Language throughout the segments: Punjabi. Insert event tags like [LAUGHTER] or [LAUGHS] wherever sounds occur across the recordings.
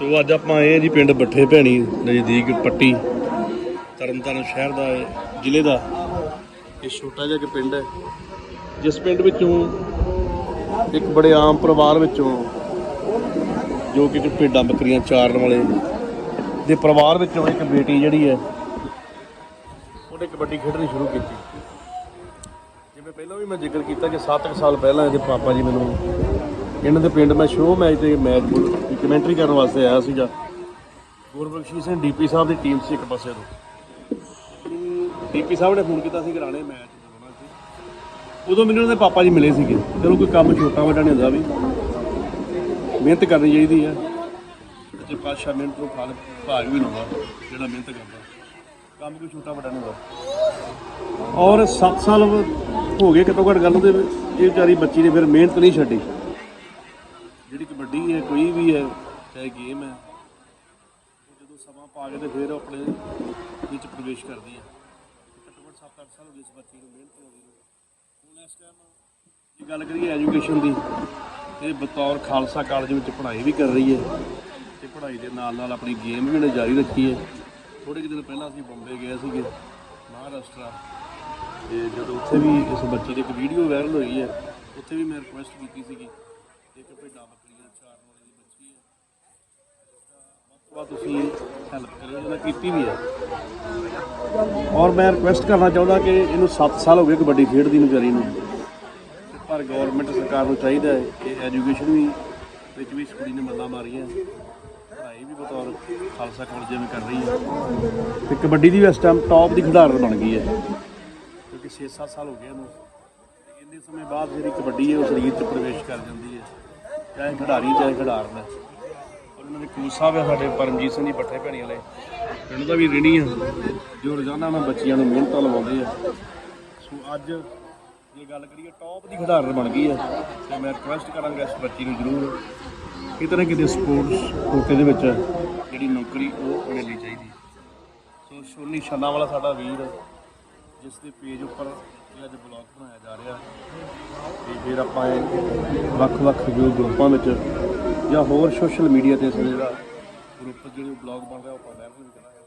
ਸੋ ਅੱਜ ਆਪਾਂ ਇਹ ਜੀ ਪਿੰਡ ਬੱਠੇ ਭੈਣੀ ਨਜ਼ਦੀਕ ਪੱਟੀ ਤਰਨਤਾਰਨ ਸ਼ਹਿਰ ਦਾ ਜ਼ਿਲ੍ਹੇ ਦਾ। ਇਹ ਛੋਟਾ ਜਿਹਾ ਇੱਕ ਪਿੰਡ ਹੈ। ਜਿਸ ਪਿੰਡ ਵਿੱਚੋਂ ਇੱਕ ਬੜੇ ਆਮ ਪਰਿਵਾਰ ਵਿੱਚੋਂ ਜੋ ਕਿ ਭੇਡਾਂ ਬੱਕਰੀਆਂ ਚਾਰਨ ਵਾਲੇ ਦੇ ਪਰਿਵਾਰ ਵਿੱਚੋਂ ਇੱਕ ਬੇਟੀ ਜਿਹੜੀ ਹੈ, ਉਹਨੇ ਕਬੱਡੀ ਖੇਡਣੀ ਸ਼ੁਰੂ ਕੀਤੀ। ਜਿਵੇਂ ਪਹਿਲਾਂ ਵੀ ਮੈਂ ਜ਼ਿਕਰ ਕੀਤਾ ਕਿ 7 ਸਾਲ ਪਹਿਲਾਂ ਇਹਦੇ ਪਾਪਾ ਜੀ ਮੈਨੂੰ ਇਹਨਾਂ ਦੇ ਪਿੰਡ ਮੈਂ ਸ਼ੋਅ ਮੈਚ ਤੇ ਮੈਚ ਦੀ ਕਮੈਂਟਰੀ ਕਰਨ ਵਾਸਤੇ ਆਇਆ ਸੀਗਾ। ਗੁਰਬਖਸ਼ੀ ਸਿੰਘ ਡੀਪੀ ਸਾਹਿਬ ਦੀ ਟੀਮ ਸੀ ਇੱਕ ਪਾਸੇ ਤੋਂ। ਡੀਪੀ ਸਾਹਿਬ ਨੇ ਫੋਨ ਕੀਤਾ ਸੀ ਕਰਾਣੇ ਮੈਚ ਹੋਣਾ ਸੀ। ਉਦੋਂ ਮੈਨੂੰ ਉਹਦੇ ਪਾਪਾ ਜੀ ਮਿਲੇ ਸੀਗੇ। ਚਲੋ ਕੋਈ ਕੰਮ ਛੋਟਾ ਵੱਡਾ ਨਹੀਂ ਹੁੰਦਾ ਵੀ। ਮਿਹਨਤ ਕਰਨੀ ਚਾਹੀਦੀ ਹੈ ਤੇ ਪਾਸ਼ਾ ਮਿਹਨਤ ਨੂੰ ਫਲ ਭਾਗ ਵੀ ਲਾਉਂਦਾ, ਜਿਹੜਾ ਮਿਹਨਤ ਕਰਦਾ। ਕੰਮ ਕੋਈ ਛੋਟਾ ਵੱਡਾ ਨਹੀਂ ਹੁੰਦਾ। ਔਰ 7 ਸਾਲ ਹੋ ਗਏ ਘੱਟੋ ਘੱਟ ਗੱਲ ਦੇ ਇਹ ਵਿਚਾਰੀ ਬੱਚੀ ਨੇ ਫਿਰ ਮਿਹਨਤ ਨਹੀਂ ਛੱਡੀ। ਜਿਹੜੀ ਕਬੱਡੀ ਹੈ, ਕੋਈ ਵੀ ਹੈ, ਚਾਹੇ ਗੇਮ ਹੈ ਜਦੋਂ ਸਮਾਂ ਪਾ ਕੇ ਤੇ ਫਿਰ ਆਪਣੇ ਵਿੱਚ ਪ੍ਰਵੇਸ਼ ਕਰਦੀ ਹੈ। ਘੱਟੋ ਘੱਟ 7-8 ਸਾਲ ਹੋ ਗਏ ਇਸ ਬੱਚੀ ਨੂੰ ਮਿਹਨਤ ਲਾਉਂਦੀ ਨੂੰ ਹੁਣ ਇਸ ਟਾਈਮ ਜੇ ਗੱਲ ਕਰੀਏ ਐਜੂਕੇਸ਼ਨ ਦੀ, ਇਹ ਬਤੌਰ ਖਾਲਸਾ ਕਾਲਜ ਵਿੱਚ ਪੜ੍ਹਾਈ ਵੀ ਕਰ ਰਹੀ ਹੈ ਤੇ ਪੜ੍ਹਾਈ ਦੇ ਨਾਲ ਨਾਲ ਆਪਣੀ ਗੇਮ ਵੀ ਉਹਨੇ ਜਾਰੀ ਰੱਖੀ ਹੈ। ਥੋੜੇ ਦਿਨ ਪਹਿਲਾਂ ਅਸੀਂ ਬੰਬੇ ਗਏ ਸੀਗੇ, ਮਹਾਰਾਸ਼ਟਰ। ਤੇ ਜਦੋਂ ਉੱਥੇ ਵੀ ਇਸ ਬੱਚੇ ਦੀ ਇੱਕ ਵੀਡੀਓ ਵਾਇਰਲ ਹੋਈ ਹੈ, ਉੱਥੇ ਵੀ ਮੈਂ ਰਿਕੁਐਸਟ ਕੀਤੀ ਸੀਗੀ ਕਿ ਇੱਕ ਭੇਡਾਂ ਬੱਕਰੀਆਂ ਚਾਰਨ ਵਾਲੀ ਦੀ ਬੱਚੀ ਹੈ ਵੱਧ ਤੋਂ ਵੱਧ ਤੁਸੀਂ ਹੈਲਪ ਕਰਿਓ ਜਿਹਨਾਂ ਕੀਤੀ ਵੀ ਹੈ ਔਰ ਮੈਂ ਰਿਕੁਐਸਟ ਕਰਨਾ ਚਾਹੁੰਦਾ ਕਿ ਇਹਨੂੰ 7 ਸਾਲ ਹੋ ਗਏ ਕਬੱਡੀ ਖੇਡਦੀ ਨੂੰ, ਵਿਚਾਰੀ ਨੂੰ। ਪਰ ਗਵਰਨਮੈਂਟ ਸਰਕਾਰ ਨੂੰ ਚਾਹੀਦਾ ਹੈ ਕਿ ਐਜੂਕੇਸ਼ਨ ਵੀ, ਵਿੱਚ ਵੀ ਇਸ ਕੁੜੀ ਨੇ ਮੱਲਾਂ ਮਾਰੀਆਂ। ਪੜ੍ਹਾਈ ਵੀ ਬਤੌਰ ਖਾਲਸਾ ਕਾਲਜ ਜਿਵੇਂ ਕਰ ਰਹੀ ਹੈ। ਤੇ ਕਬੱਡੀ ਦੀ ਵੀ ਇਸ ਟਾਈਮ ਟੌਪ ਦੀ ਖਿਡਾਰਨ ਬਣ ਗਈ ਹੈ। ਕਿਉਂਕਿ 6-7 ਸਾਲ ਹੋ ਗਏ ਇਹਨੂੰ। ਇੰਨੇ ਸਮੇਂ ਬਾਅਦ ਜਿਹੜੀ ਕਬੱਡੀ ਹੈ ਉਹ ਸਰੀਰ 'ਚ ਪ੍ਰਵੇਸ਼ ਕਰ ਜਾਂਦੀ ਹੈ। ਚਾਹੇ ਖਿਡਾਰੀ, ਚਾਹੇ ਖਿਡਾਰਨ। ਹੈ ਉਹਨਾਂ ਦੇ ਕੋਚ ਸਾਹਿਬ ਆ ਸਾਡੇ, ਪਰਮਜੀਤ ਸਿੰਘ ਜੀ ਪੱਠੇ ਭੈਣੀ ਵਾਲੇ। ਪਿੰਡ ਦਾ ਵੀ ਰਹਿਣੀ ਆ, ਜੋ ਰੋਜ਼ਾਨਾ ਉਹਨਾਂ ਬੱਚਿਆਂ ਨੂੰ ਮਿਹਨਤਾਂ ਲਵਾਉਂਦੇ ਆ। ਸੋ ਅੱਜ ਜੇ ਗੱਲ ਕਰੀਏ ਟੌਪ ਦੀ ਖਿਡਾਰਨ ਬਣ ਗਈ ਹੈ ਤੇ ਮੈਂ ਰਿਕੁਐਸਟ ਕਰਾਂਗਾ ਇਸ ਬੱਚੀ ਨੂੰ ਜ਼ਰੂਰ ਕਿਤੇ ਨਾ ਕਿਤੇ ਸਪੋਰਟਸ ਕੋਟੇ ਦੇ ਵਿੱਚ ਜਿਹੜੀ ਨੌਕਰੀ ਉਹ ਮਿਲਣੀ ਚਾਹੀਦੀ। ਸੋ ਸੋਨੀ ਛੰਨਾ ਵਾਲਾ ਸਾਡਾ ਵੀਰ, ਜਿਸ ਦੇ ਪੇਜ ਉੱਪਰ ਇਹ ਅੱਜ ਬਲੌਗ ਬਣਾਇਆ ਜਾ ਰਿਹਾ। ਤੇ ਫਿਰ ਆਪਾਂ ਇਹ ਵੱਖ-ਵੱਖ ਜੋ ਗਰੁੱਪਾਂ ਵਿੱਚ ਜਾਂ ਹੋਰ ਸੋਸ਼ਲ ਮੀਡੀਆ ਤੇ ਜਿਹੜਾ ਗਰੁੱਪ ਜਿਹੜੇ ਬਲੌਗ ਬਣ ਰਿਹਾ ਉਹ ਆਪਾਂ ਵਾਇਰਲ ਵੀ ਕਰਾਂਗੇ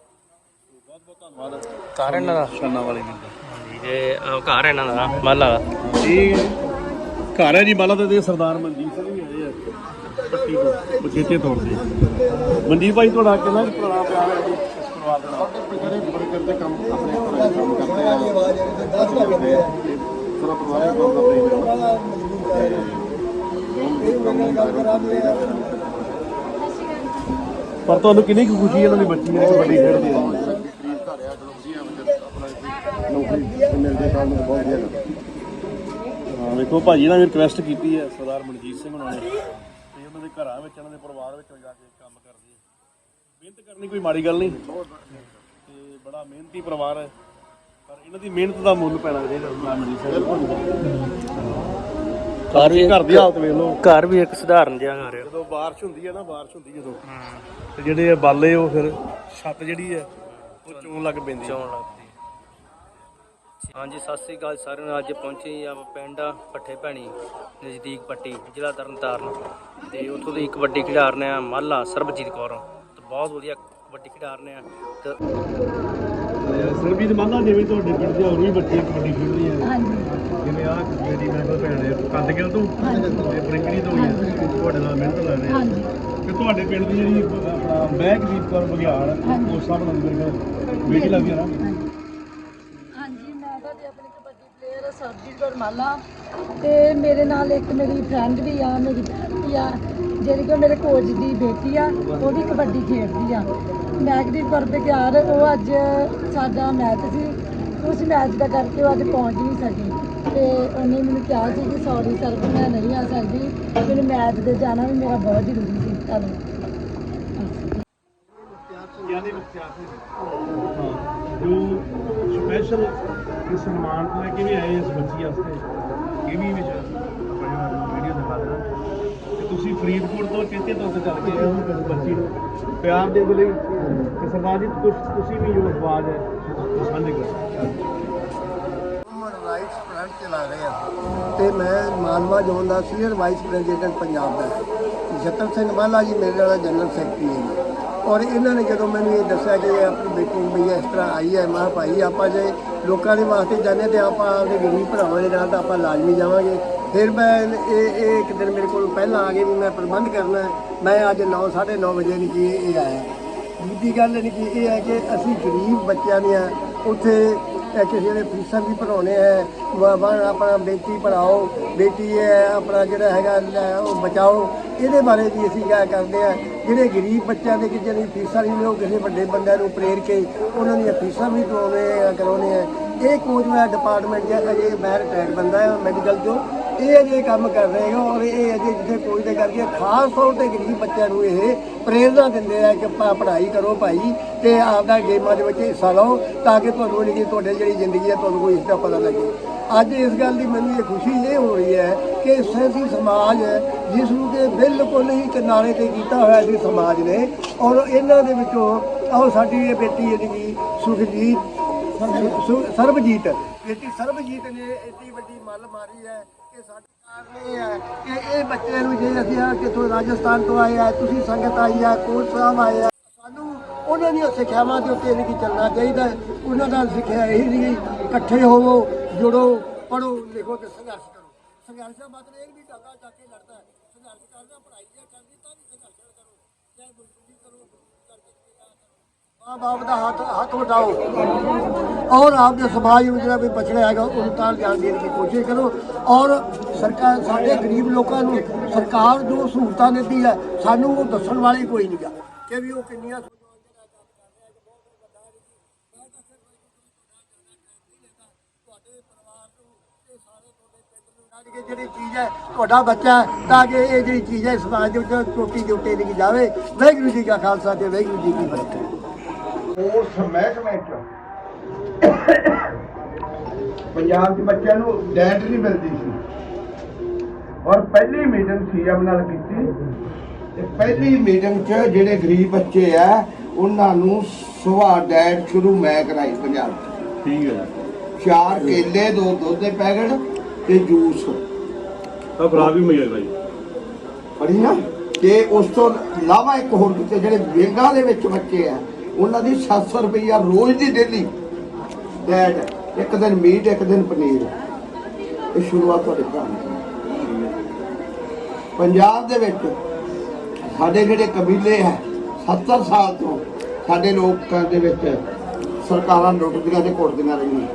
ਸੋ ਬਹੁਤ ਬਹੁਤ ਧੰਨਵਾਦ। ਘਰ ਇਹਨਾਂ ਦਾ? ਛੰਨਾ ਵਾਲੇ ਵੀਰ ਦਾ ਹਾਂਜੀ ਤੇ ਘਰ ਇਹਨਾਂ ਦਾ ਮਾਲਾ ਇਹ ਘਰ ਹੈ ਜੀ ਬਾਲਾ ਤੇ ਸਰਦਾਰ ਮਨਜੀਤ ਸਿੰਘ ਵੀ ਆਏ ਆ। ਪੱਟੀ ਤੋਂ ਬਚੇਤੇ ਤੌਰ ਤੇ ਮਨਜੀਤ ਭਾਈ ਤੁਹਾਡਾ ਕਿੰਨਾ ਪੁਰਾਣਾ ਪਿਆਰ ਹੈ ਜੀ? ਇਸ ਪਰਿਵਾਰ ਦੇ ਨਾਲ। ਜਿਹੜੇ ਬਰਗਰ ਦੇ ਕੰਮ ਆਪਣੇ ਕੰਮ ਕਰਦੇ ਆ। ਪੂਰਾ ਪਰਿਵਾਰ ਹੀ ਬਹੁਤ ਪਰ ਤੁਹਾਨੂੰ ਕਿੰਨੀ ਕੁ ਖੁਸ਼ੀ ਹੈ ਇਹਨਾਂ ਦੀ ਬੱਚੀ ਨੇ ਕਬੱਡੀ ਖੇਡਦੀ ਹੈ? ਗਰੀਬ ਘਰ ਆ ਚਲੋ ਵਧੀਆ ਵਿੱਚ ਆਪਣਾ ਨੌਕਰੀ ਮਿਲਦੇ ਤਾਂ ਨੂੰ ਬਹੁਤ ਵਧੀਆ। ਲੱਗਦਾ ਹਾਂ ਵੇਖੋ ਭਾਜੀ ਨਾਲ ਵੀ ਰਿਕਵੈਸਟ ਕੀਤੀ ਹੈ ਸਰਦਾਰ ਮਨਜੀਤ ਸਿੰਘ ਉਹਨਾਂ ਨੇ। ਤੇ ਉਹਨਾਂ ਦੇ ਘਰਾਂ ਵਿੱਚ ਉਹਨਾਂ ਦੇ ਪਰਿਵਾਰ ਵਿੱਚ ਜਾ ਕੇ ਕੰਮ ਕਰਦੇ ਮਿਹਨਤ ਕਰਨੀ ਕੋਈ ਮਾੜੀ ਗੱਲ ਨਹੀਂ। ਤੇ ਬੜਾ ਮਿਹਨਤੀ ਪਰਿਵਾਰ ਹੈ। ਪਰ ਇਹਨਾਂ ਦੀ ਮਿਹਨਤ ਦਾ ਮੁੱਲ ਪੈਣਾ ਚਾਹੀਦਾ ਘਰ ਵੀ ਘਰ ਦੀ ਹਾਲਤ ਵੇਖ ਲਓ। ਘਰ ਵੀ ਇੱਕ ਸਧਾਰਨ ਜਿਹਾ ਘਰ ਆ। ਜਦੋਂ ਬਾਰਿਸ਼ ਹੁੰਦੀ ਹੈ ਨਾ ਬਾਰਿਸ਼ ਹੁੰਦੀ ਜਦੋਂ। ਤੇ ਜਿਹੜੇ ਇਹ ਬਾਲੇ ਉਹ ਫਿਰ ਛੱਤ ਜਿਹੜੀ ਹੈ ਉਹ ਚੋਣ ਲੱਗ ਪੈਂਦੀ ਹੈ ਚੌਣ ਲੱਗਦੀ ਹਾਂਜੀ ਸਤਿ ਸ੍ਰੀ ਅਕਾਲ ਸਾਰਿਆਂ ਨੂੰ। ਅੱਜ ਪਹੁੰਚੇ ਆ ਪਿੰਡ ਪੱਠੇ ਭੈਣੀ ਨਜ਼ਦੀਕ ਪੱਟੀ ਜ਼ਿਲ੍ਹਾ ਤਰਨਤਾਰਨ। ਤੇ ਉੱਥੋਂ ਦੀ ਇੱਕ ਵੱਡੀ ਖਿਡਾਰਨ ਆ ਮਾਲਾ ਸਰਬਜੀਤ ਕੌਰ। ਤੇ ਬਹੁਤ ਵਧੀਆ ਵੱਡੀ ਖਿਡਾਰਨ ਆ। ਤੇ ਸਰਬੀਤ ਮੰਨਾ ਜਿਵੇਂ ਤੁਹਾਡੇ ਪਿੰਡ ਦੇ ਹੋਰ ਵੀ ਬੱਚੇ ਕਬੱਡੀ ਖੇਡਦੇ ਆ ਹਾਂਜੀ। ਜਿਵੇਂ ਆਹ ਮੇਰੀ ਮੈਂਬਰ ਭੈਣ ਹੈ ਕੰਦਗਿਲ ਤੋਂ ਤੇ ਬ੍ਰਿੰਕੜੀ ਤੋਂ ਹੀ ਆ, ਤੁਹਾਡੇ ਨਾਲ ਮਿਹਨਤ ਲੈ ਰਹੇ ਆ। ਹਾਂਜੀ। ਤੇ ਤੁਹਾਡੇ ਪਿੰਡ ਦੀ ਜਿਹੜੀ ਆਪਣਾ ਮਹਿਕਦੀਪ ਕੌਰ ਬਗਿਆੜ ਹਾਂਜੀ। ਉਸ ਹਿਸਾਬ ਨਾਲ ਮੇਰੇ ਬੇਟੀ ਲੱਗਦੀ ਆ ਨਾ। ਹਾਂਜੀ। ਮੈਂ ਤੁਹਾਡੀ ਆਪਣੀ ਕਬੱਡੀ ਪਲੇਅਰ ਸਰਜੀਤ ਕੌਰ ਮਾਲਾ ਤੇ ਮੇਰੇ ਨਾਲ ਇੱਕ ਮੇਰੀ ਫਰੈਂਡ ਵੀ ਆ ਮੇਰੀ ਭੈਣ ਵੀ ਆ ਜਿਹੜੀ ਕਿ ਮੇਰੇ ਕੋਚ ਦੀ ਬੇਟੀ ਆ ਉਹ ਵੀ ਕਬੱਡੀ ਖੇਡਦੀ ਆ। ਮੈਗਦੀਪ ਕੌਰ ਬਗਿਆੜ ਉਹ ਅੱਜ ਸਾਡਾ ਮੈਚ ਸੀ। ਉਸ ਮੈਚ ਦਾ ਕਰਕੇ ਉਹ ਅੱਜ ਪਹੁੰਚ ਨਹੀਂ ਸਕੀ। ਤੇ ਉਹਨੇ ਮੈਨੂੰ ਕਿਹਾ ਸੀ ਕਿ ਸੌਰੀ ਸਰ ਮੈਂ ਨਹੀਂ ਆ ਸਕਦੀ। ਮੈਨੂੰ ਮੈਚ ਦੇ ਜਾਣਾ ਵੀ ਮੇਰਾ ਬਹੁਤ ਜ਼ਰੂਰੀ ਸੀ। ਧੰਨਵਾਦ। ਯਾਨੀ ਮੁਖਤਿਆਰ ਸਿੰਘ ਜੋ ਸਪੈਸ਼ਲ ਸਨਮਾਨ ਲੈ ਕੇ ਵੀ ਆਏ ਇਸ ਬੱਚੀ ਵਾਸਤੇ? ਇਹ ਵੀ ਵਿੱਚ ਫਰੀਦਕੋਟ ਤੋਂ ਕਿਤੇ ਤੋਂ ਚੱਲ ਕੇ ਆਏ ਹੋ ਬੱਚੀ ਨੂੰ। ਪਿਆਰ ਦੇ ਲਈ ਤੇ ਸਰਦਾਰ ਜੀ, ਤੁਸ- ਤੁਸੀਂ ਵੀ ਜੋ ਆਵਾਜ਼ ਹੈ, ਉਹ ਸਾਂਝੀ ਕਰੋ। ਹਿਊਮਨ ਰਾਈਟਸ ਫਰੰਟ ਚਲਾ ਰਹੇ ਆ। ਤੇ ਮੈਂ ਮਾਲਵਾ ਜ਼ੋਨ ਦਾ ਸੀਨੀਅਰ ਵਾਈਸ ਪ੍ਰੈਜ਼ੀਡੈਂਟ ਪੰਜਾਬ ਦਾ। ਨਛੱਤਰ ਸਿੰਘ ਮਾਲਾ ਜੀ ਮੇਰੇ ਨਾਲ ਜਨਰਲ ਸੈਕਟਰੀ ਹੈ ਔਰ ਇਹਨਾਂ ਨੇ ਜਦੋਂ ਮੈਨੂੰ ਇਹ ਦੱਸਿਆ ਕਿ ਇਹ ਆਪਣੀ ਬੇਟੀ ਵੀ ਇਸ ਤਰ੍ਹਾਂ ਆਈ ਹੈ, ਮੈਂ ਕਿਹਾ ਭਾਈ, ਆਪਾਂ ਜੇ ਲੋਕਾਂ ਦੇ ਵਾਸਤੇ ਜਾਂਦੇ ਤੇ ਆਪਾਂ ਆਪਦੇ ਗਰੀਬ ਭਰਾਵਾਂ ਦੇ ਨਾਲ ਤਾਂ ਆਪਾਂ ਲਾਜ਼ਮੀ ਜਾਵਾਂਗੇ। ਫਿਰ ਮੈਂ ਇਹ ਇਹ ਇੱਕ ਦਿਨ ਮੇਰੇ ਕੋਲ ਪਹਿਲਾਂ ਆ ਗਏ ਵੀ ਮੈਂ ਪ੍ਰਬੰਧ ਕਰਨਾ ਹੈ। ਮੈਂ ਅੱਜ 9 9:30 ਵਜੇ ਨਹੀਂ ਕੀ ਇਹ ਆਇਆ। ਦੂਜੀ ਗੱਲ ਨਹੀਂ ਕਿ ਇਹ ਹੈ ਕਿ ਅਸੀਂ ਗਰੀਬ ਬੱਚਿਆਂ ਦੀਆਂ ਉੱਥੇ, ਇਹ ਕਿਸੇ ਦੇ ਫੀਸਾਂ ਵੀ ਭਰਾਉਣੇ ਹੈ। ਵਾ- ਵਾ- ਆਪਣਾ ਬੇਟੀ ਪੜਾਓ ਬੇਟੀ ਹੈ, ਆਪਣਾ ਜਿਹੜਾ ਹੈਗਾ, ਲੈ ਉਹ ਬਚਾਓ। ਇਹਦੇ ਬਾਰੇ ਵੀ ਅਸੀਂ ਗੱਲ ਕਰਦੇ ਆ ਜਿਹੜੇ ਗਰੀਬ ਬੱਚਿਆਂ ਦੇ ਕਿਸੇ ਦੀ ਫੀਸਾਂ ਨਹੀਂ ਉਹ ਕਿਸੇ ਵੱਡੇ ਬੰਦਿਆਂ ਨੂੰ ਪ੍ਰੇਰ ਕੇ ਉਹਨਾਂ ਦੀਆਂ ਫੀਸਾਂ ਵੀ ਦਵਾਉਣੇ ਆ ਕਰਾਉਣੇ ਆ। ਇਹ ਕੋਚਮੈਨ ਡਿਪਾਰਟਮੈਂਟ ਜਿਹੜਾ ਅਜੇ ਮੈਂ ਰਿਟਾਇਰਡ ਬੰਦਾ ਹੈ ਮੈਡੀਕਲ ਤੋਂ ਇਹ ਅਜੇ ਕੰਮ ਕਰ ਰਹੇ ਹੋ ਔਰ ਇਹ ਅਜੇ ਜਿੱਥੇ ਕੋਈ ਦੇ ਕਰਕੇ ਖਾਸ ਤੌਰ ਤੇ ਗਰੀਬ ਬੱਚਿਆਂ ਨੂੰ ਇਹ ਪ੍ਰੇਰਨਾ ਦਿੰਦੇ ਆ ਕਿ ਪਾ- ਪੜ੍ਹਾਈ ਕਰੋ ਭਾਈ ਤੇ ਆਪਦਾ ਗੇਮਾਂ ਦੇ ਵਿੱਚ ਹਿੱਸਾ ਲਓ ਤਾਂ ਕਿ ਤੁਹਾਨੂੰ ਜਿਹੜੀ ਤੁਹਾਡੀ ਜਿਹੜੀ ਜ਼ਿੰਦਗੀ ਹੈ ਤੁਹਾਨੂੰ ਕੋਈ ਇਸ ਪਤਾ ਲੱਗੇ। ਅੱਜ ਇਸ ਗੱਲ ਦੀ ਮੈਨੂੰ ਇਹ ਖੁਸ਼ੀ ਇਹ ਹੋ ਰਹੀ ਹੈ ਕਿ ਸੈਂਸੀ ਸਮਾਜ ਜਿਸ ਨੂੰ ਕਿ ਬਿਲਕੁਲ ਹੀ ਕਿਨਾਰੇ ਤੇ ਕੀਤਾ ਹੋਇਆ ਸੀ ਸਮਾਜ ਨੇ ਔਰ ਇਹਨਾਂ ਦੇ ਵਿੱਚੋਂ ਆਹ ਸਾਡੀ ਇਹ ਬੇਟੀ ਜਿਹੜੀ ਕਿ ਸੁਖਜੀਤ ਸੁ- ਸਰਬਜੀਤ, ਬੇਟੀ ਸਰਬਜੀਤ ਨੇ ਇੱਡੀ ਵੱਡੀ ਮੱਲ ਮਾਰੀ ਹੈ। ਕਿ ਇਹ ਬੱਚੇ ਨੂੰ ਜੇ ਅਸੀਂ ਆ ਕਿਥੋਂ ਰਾਜਸਥਾਨ ਤੋਂ ਆਏ ਆ, ਤੁਸੀਂ ਸੰਗਤ ਆਈ ਆ ਕੋਚ ਸਾਹਿਬ ਆਏ ਆ, ਸਾਨੂੰ ਉਹਨਾਂ ਦੀਆਂ ਸਿੱਖਿਆਵਾਂ ਦੇ ਉੱਤੇ ਨਹੀਂ ਚੱਲਣਾ ਚਾਹੀਦਾ। ਉਹਨਾਂ ਦਾ ਸਿੱਖਿਆ ਇਹੀ ਨਹੀਂ ਇਕੱਠੇ ਹੋਵੋ, ਜੁੜੋ ਪੜੋ ਲਿਖੋ ਤੇ ਸੰਘਰਸ਼ ਕਰੋ। ਸੰਘਰਸ਼ ਦਾ ਮਤਲਬ ਇਹ ਵੀ ਢਾਗਾ ਚੱਕ ਕੇ ਲੜਦਾ ਹੈ। ਸੰਘਰਸ਼ ਕਰਦਾ, ਪੜ੍ਹਾਈ ਜੇ ਕਰਨੀ ਤਾਂ ਵੀ ਸੰਘਰਸ਼ ਕਰੋ ਚਾਹੇ ਮਜ਼ਦੂਰੀ ਕਰੋ ਕਰਕੇ ਮਾਂ ਬਾਪ ਦਾ ਹੱਥ ਹੱਥ ਵਟਾਓ। ਔਰ ਆਪਦੇ ਸਮਾਜ ਨੂੰ ਜਿਹੜਾ ਵੀ ਬਚੜਾ ਹੈਗਾ, ਉਹਨੂੰ ਤਾਂ ਧਿਆਨ ਦੇਣ ਦੀ ਕੋਸ਼ਿਸ਼ ਕਰੋ। ਔਰ ਸਰਕਾਰ, ਸਾਡੇ ਗਰੀਬ ਲੋਕਾਂ ਨੂੰ ਸਰਕਾਰ ਜੋ ਸਹੂਲਤਾਂ ਦਿੰਦੀ ਹੈ, ਸਾਨੂੰ ਉਹ ਦੱਸਣ ਵਾਲੀ ਕੋਈ ਨਹੀਂ ਗਾ ਕਿ ਵੀ ਉਹ ਕਿੰਨੀਆਂ ਜਿਹੜੀ ਚੀਜ਼ ਹੈ, ਤੁਹਾਡਾ ਬੱਚਾ ਤਾਂ ਕਿ ਇਹ ਜਿਹੜੀ ਚੀਜ਼ ਹੈ ਸਮਾਜ ਦੇ ਵਿੱਚ ਚੋਟੀ ਦੇ ਉੱਤੇ ਨਹੀਂ ਜਾਵੇ ਵਾਹਿਗੁਰੂ ਜੀ ਕਾ ਖਾਲਸਾ ਤੇ ਵਾਹਿਗੁਰੂ ਜੀ ਕੀ ਫਤਿਹ। ਉਸ ਮਹਿਕਮੇ ਚ ਪੰਜਾਬ ਦੇ ਬੱਚਿਆਂ ਨੂੰ ਡੈਟ ਨਹੀਂ ਮਿਲਦੀ ਸੀ। ਔਰ ਪਹਿਲੀ ਮੀਟਿੰਗ ਸੀਐਮ ਨਾਲ ਕੀਤੀ। ਤੇ ਪਹਿਲੀ ਮੀਟਿੰਗ 'ਚ ਜਿਹੜੇ ਗਰੀਬ ਬੱਚੇ ਆ ਉਹਨਾਂ ਨੂੰ ਸੁਭਾ ਡੈਟ ਸ਼ੁਰੂ ਮੈਂ ਕਰਾਈ ਪੰਜਾਬ ਠੀਕ ਹੈ। ਚਾਰ ਕੇਲੇ ਦੋ ਦੁੱਧ ਦੇ ਪੈਕਟ ਤੇ ਜੂਸ। ਤਾਂ ਖਰਾਬ ਵੀ ਮਿਲ ਜੀ ਪੜੀ ਨਾ। ਤੇ ਉਸ ਤੋਂ ਇਲਾਵਾ ਇੱਕ ਹੋਰ ਕਿਤੇ ਜਿਹੜੇ ਵੇਗਾ ਦੇ ਵਿੱਚ ਬੱਚੇ ਆ ਉਹਨਾਂ ਦੀ 700 ਰੁਪਈਆ ਰੋਜ਼ ਦੀ ਡੇਲੀ ਡੈਟ ਇੱਕ ਦਿਨ ਮੀਟ, ਇੱਕ ਦਿਨ ਪਨੀਰ। ਇਹ ਸ਼ੁਰੂਆਤ ਤੁਹਾਡੇ ਭਰਾ ਨੇ ਪੰਜਾਬ ਦੇ ਵਿੱਚ ਸਾਡੇ ਜਿਹੜੇ ਕਬੀਲੇ ਹੈ 70 ਸਾਲ ਤੋਂ ਸਾਡੇ ਲੋਕਾਂ ਦੇ ਵਿੱਚ ਸਰਕਾਰਾਂ ਲੁੱਟਦੀਆਂ ਤੇ ਕੁੱਟਦੀਆਂ ਰਹੀਆਂ।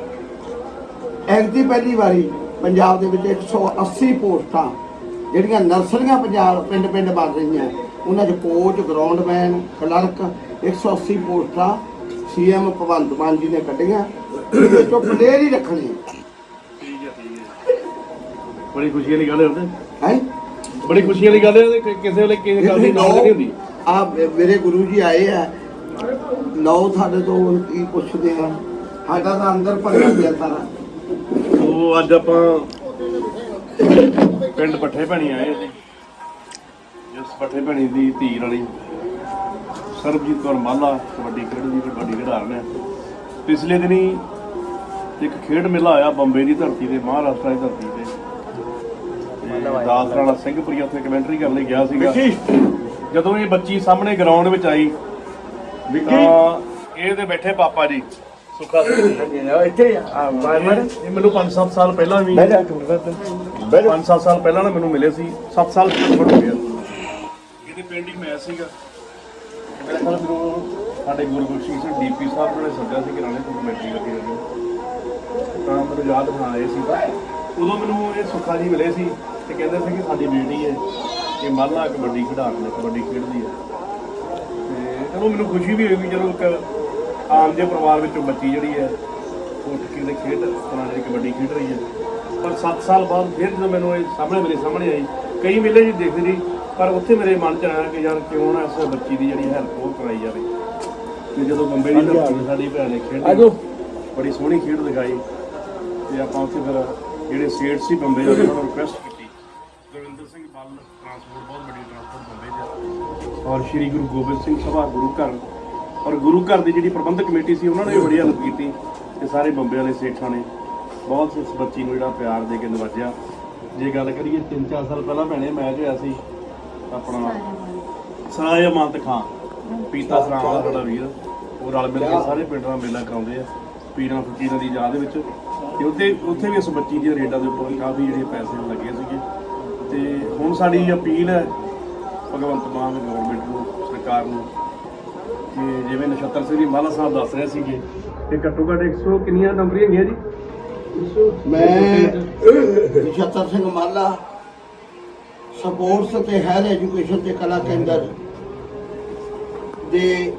ਐਗਦੀ ਪਹਿਲੀ ਵਾਰੀ ਪੰਜਾਬ ਦੇ ਵਿੱਚ 180 ਪੋਸਟਾਂ, ਜਿਹੜੀਆਂ ਨਰਸਰੀਆਂ ਪੰਜਾਬ ਪਿੰਡ ਪਿੰਡ ਬਣ ਰਹੀਆਂ। ਉਹਨਾਂ 'ਚ ਕੋਚ ਗਰਾਊਂਡਮੈਨ ਕਲਰਕ 180 ਪੋਸਟਾਂ ਸੀਐਮ ਭਗਵੰਤ ਮਾਨ ਜੀ ਨੇ ਕੱਢੀਆਂ ਇਹਦੇ ਵਿੱਚੋਂ ਪਲੇਅਰ ਹੀ ਰੱਖਣੇ ਠੀਕ ਹੈ ਠੀਕ ਹੈ। ਬੜੀ ਖੁਸ਼ੀ ਵਾਲੀ ਗੱਲ ਹੈ ਉਹਦੇ। ਹੈ? ਬੜੀ ਖੁਸ਼ੀ ਵਾਲੀ ਗੱਲ ਹੈ ਕਿ ਕਿਸੇ ਵੇਲੇ ਕਿਸੇ ਗੱਲ ਦੀ ਨੌਲੇਜ ਨਹੀਂ ਹੁੰਦੀ। ਆ ਮੇਰੇ ਗੁਰੂ ਜੀ ਆਏ ਆ। ਲਓ ਸਾਡੇ ਤੋਂ ਕੀ ਪੁੱਛਦੇ ਆ? ਸਾਡਾ ਤਾਂ ਅੰਦਰ ਭਰਿਆ ਪਿਆ ਸਾਰਾ। ਉਹ ਅੱਜ ਆਪਾਂ ਪਿੰਡ ਪੱਠੇ ਭੈਣੀ ਆਏ ਜੀ। ਜਿਸ ਪੱਠੇ ਭੈਣੀ ਦੀ ਧੀ ਵਾਲੀ ਸਰਬਜੀਤ ਕੌਰ ਮਾਲਾ ਕਬੱਡੀ ਖੇਡਦੀ ਕਬੱਡੀ ਖਿਡਾਰਨ ਹੈ। ਪਿਛਲੇ ਦਿਨੀ ਇੱਕ ਖੇਡ ਮੇਲਾ ਆਇਆ ਬੰਬੇ ਦੀ ਧਰਤੀ ਤੇ ਮਹਾਰਾਸ਼ਟਰ ਦੀ ਧਰਤੀ ਤੇ। ਦਾਸ ਰਾਣਾ ਸਿੰਘਪੁਰੀਆ ਉੱਥੇ ਕਮੈਂਟਰੀ ਕਰਨ ਲਈ ਗਿਆ ਸੀਗਾ। ਜਦੋਂ ਇਹ ਬੱਚੀ ਸਾਹਮਣੇ ਗਰਾਊਂਡ ਵਿੱਚ ਆਈ ਤਾਂ ਇਹਦੇ ਬੈਠੇ ਪਾਪਾ ਜੀ। ਸੁੱਖਾ ਸਿੰਘ। ਇਹ ਮੈਨੂੰ 5-7 ਸਾਲ ਪਹਿਲਾਂ ਵੀ 5-7 ਸਾਲ ਪਹਿਲਾਂ ਨਾ ਮੈਨੂੰ ਮਿਲੇ ਸੀ। 7 ਸਾਲ ਪਹਿਲਾਂ ਹੋ ਗਿਆ। ਇਹਦੇ ਪਿੰਡ ਹੀ ਮੈਚ ਸੀਗਾ। ਮੇਰੇ ਖਿਆਲ ਮੈਨੂੰ ਸਾਡੇ ਗੁਰਬਖਸ਼ੀ ਸਿੰਘ ਡੀਪੀ ਸਾਹਿਬ ਨੇ ਸੱਦਿਆ ਸੀ ਕਿ ਨਾਲੇ ਤੋਂ ਕਮੇਟੀ ਲੱਗੀ ਹੋਈ ਤਾਂ ਮੈਨੂੰ ਯਾਦ ਬਣਾ ਰਹੇ ਸੀ ਉਦੋਂ ਮੈਨੂੰ ਇਹ ਸੁੱਖਾ ਜੀ ਮਿਲੇ ਸੀ ਤੇ ਕਹਿੰਦੇ ਸੀ ਕਿ ਸਾਡੀ ਬੇਟੀ ਹੈ ਇਹ ਮਾਲਾ ਕਬੱਡੀ ਖਿਡਾਰਨ ਹੈ ਕਬੱਡੀ ਖੇਡਦੀ ਹੈ। ਤੇ ਚਲੋ ਮੈਨੂੰ ਖੁਸ਼ੀ ਵੀ ਹੋਈ ਵੀ ਜਦੋਂ ਇੱਕ ਆਮ ਜਿਹੇ ਪਰਿਵਾਰ ਵਿੱਚੋਂ ਬੱਚੀ ਜਿਹੜੀ ਹੈ, ਉਹ ਉੱਠ ਕੇ ਤੇ ਖੇਡ ਤਰ੍ਹਾਂ ਦੀ ਕਬੱਡੀ ਖੇਡ ਰਹੀ ਹੈ। ਪਰ 7 ਸਾਲ ਬਾਅਦ ਫਿਰ ਜਦੋਂ ਮੈਨੂੰ ਇਹ ਸਾਹਮਣੇ, ਮੇਰੇ ਸਾਹਮਣੇ ਆਈ, ਕਈ ਮੇਲੇ ਜੀ ਦੇਖਦੇ ਰਹੀ ਪਰ ਉੱਥੇ ਮੇਰੇ ਮਨ ਚ ਆਇਆ ਕਿ ਯਾਰ ਕਿਉਂ ਨਾ ਇਸ ਬੱਚੀ ਦੀ ਜਿਹੜੀ ਹੈਲਪ ਉਹ ਕਰਾਈ ਜਾਵੇ। ਤੇ ਜਦੋਂ ਬੰਬੇ ਦੀ ਧਰਤੀ ਸਾਡੀ ਭੈਣ ਨੇ ਖੇਡੀ ਬੜੀ ਸੋਹਣੀ ਖੇਡ ਦਿਖਾਈ ਤੇ ਆਪਾਂ ਉੱਥੇ ਫਿਰ ਜਿਹੜੇ ਸਟੇਟ ਸੀ ਬੰਬੇ ਦੇ ਉਹਨਾਂ ਨੂੰ ਰਿਕੁਐਸਟ ਕੀਤੀ। ਗੁਰਵਿੰਦਰ ਸਿੰਘ ਬੱਲ ਟਰਾਂਸਪੋਰਟ ਬਹੁਤ ਵੱਡੀ ਟਰਾਂਸਪੋਰਟ ਬੰਬੇ ਦੇ ਔਰ ਸ਼੍ਰੀ ਗੁਰੂ ਗੋਬਿੰਦ ਸਿੰਘ ਸਭਾ ਗੁਰੂ ਘਰ। ਔਰ ਗੁਰੂ ਘਰ ਦੀ ਜਿਹੜੀ ਪ੍ਰਬੰਧਕ ਕਮੇਟੀ ਸੀ ਉਹਨਾਂ ਨੇ ਵੀ ਬੜੀ ਹੈਲਪ ਕੀਤੀ ਤੇ ਸਾਰੇ ਬੰਬੇ ਵਾਲੇ ਸੇਠਾਂ ਨੇ। ਬਹੁਤ ਇਸ ਬੱਚੀ ਨੂੰ ਜਿਹੜਾ ਪਿਆਰ ਦੇ ਕੇ ਨਵਾਜਿਆ। ਜੇ ਗੱਲ ਕਰੀਏ 3-4 ਸਾਲ ਪਹਿਲਾਂ ਭੈਣੇ ਮੈਚ ਹੋਇਆ ਸੀ ਆਪਣਾ ਸਰਾਇਆ ਮੰਤ ਖਾਂ। ਪੀਤਾ ਸਰਾਂ ਦਾ ਸਾਡਾ ਵੀਰ। ਉਹ ਰਲ ਮਿਲ ਕੇ ਸਾਰੇ ਪਿੰਡਾਂ ਦਾ ਮੇਲਾ ਕਰਾਉਂਦੇ ਆ। ਪੀਰਾਂ ਫਕੀਰਾਂ ਦੀ ਯਾਦ ਵਿੱਚ। ਤੇ ਉੱਥੇ ਉੱਥੇ ਵੀ ਇਸ ਬੱਚੀ ਦੀਆਂ ਰੇਡਾਂ ਦੇ ਉੱਪਰ ਕਾਫੀ ਜਿਹੜੇ ਪੈਸੇ ਲੱਗੇ ਸੀਗੇ। ਤੇ ਹੁਣ ਸਾਡੀ ਅਪੀਲ ਹੈ ਭਗਵੰਤ ਮਾਨ ਗਵਰਨਮੈਂਟ ਨੂੰ ਸਰਕਾਰ ਨੂੰ ਕਿ ਜਿਵੇਂ ਨਛੱਤਰ ਸਿੰਘ ਜੀ ਮਾਲਾ ਸਾਹਿਬ ਦੱਸ ਰਹੇ ਸੀਗੇ ਕਿ ਘੱਟੋ ਘੱਟ 100 ਕਿੰਨੀਆਂ ਨੰਬਰੀ ਹੈਗੀਆਂ ਜੀ? ਮੈਂ ਨਛੱਤਰ ਸਿੰਘ ਮਾਲਾ। ਸਪੋਰਟਸ ਤੇ ਹੈਲਥ ਐਜੂਕੇਸ਼ਨ ਤੇ ਕਲਾ ਕੇਂਦਰ ਦੇ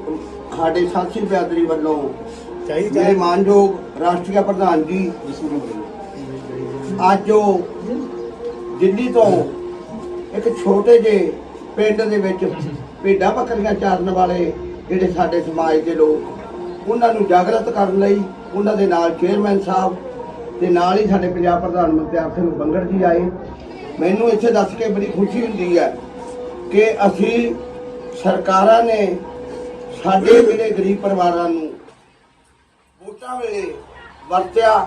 ਸਾਡੇ ਸਾਥੀ ਬਿਆਦਰੀ ਵੱਲੋਂ ਮੇਰੇ ਮਾਨਯੋਗ ਰਾਸ਼ਟਰੀ ਪ੍ਰਧਾਨ ਜੀ ਅੱਜ ਉਹ ਦਿੱਲੀ ਤੋਂ ਇੱਕ ਛੋਟੇ ਜਿਹੇ ਪਿੰਡ ਦੇ ਵਿੱਚ ਭੇਡਾਂ ਬੱਕਰੀਆਂ ਚਾਰਨ ਵਾਲੇ ਜਿਹੜੇ ਸਾਡੇ ਸਮਾਜ ਦੇ ਲੋਕ ਉਹਨਾਂ ਨੂੰ ਜਾਗਰਤ ਕਰਨ ਲਈ ਉਹਨਾਂ ਦੇ ਨਾਲ ਚੇਅਰਮੈਨ ਸਾਹਿਬ ਤੇ ਨਾਲ ਹੀ ਸਾਡੇ ਪੰਜਾਬ ਪ੍ਰਧਾਨ ਮੁਖਤਿਆਰ ਸਿੰਘ ਬੰਗੜ ਜੀ ਆਏ। ਮੈਨੂੰ ਇੱਥੇ ਦੱਸ ਕੇ ਬੜੀ ਖੁਸ਼ੀ ਹੁੰਦੀ ਹੈ ਕਿ ਅਸੀਂ ਸਰਕਾਰਾਂ ਨੇ ਸਾਡੇ ਜਿਹੜੇ ਗਰੀਬ ਪਰਿਵਾਰਾਂ ਨੂੰ ਵੋਟਾਂ ਵੇਲੇ ਵਰਤਿਆ,